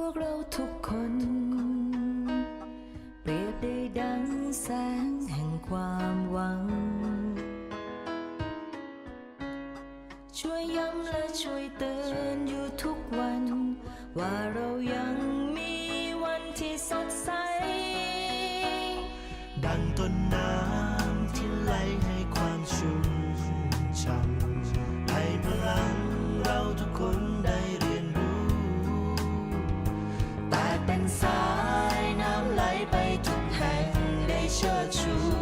วกเราทุกคน เปรียบได้ดังแสงแห่งความหวัง ช่วยย้ำและช่วยเตือนอยู่ทุกวัน ว่าเรายัง สายน้ำไหลไปทุกแห่งได้เชิดชู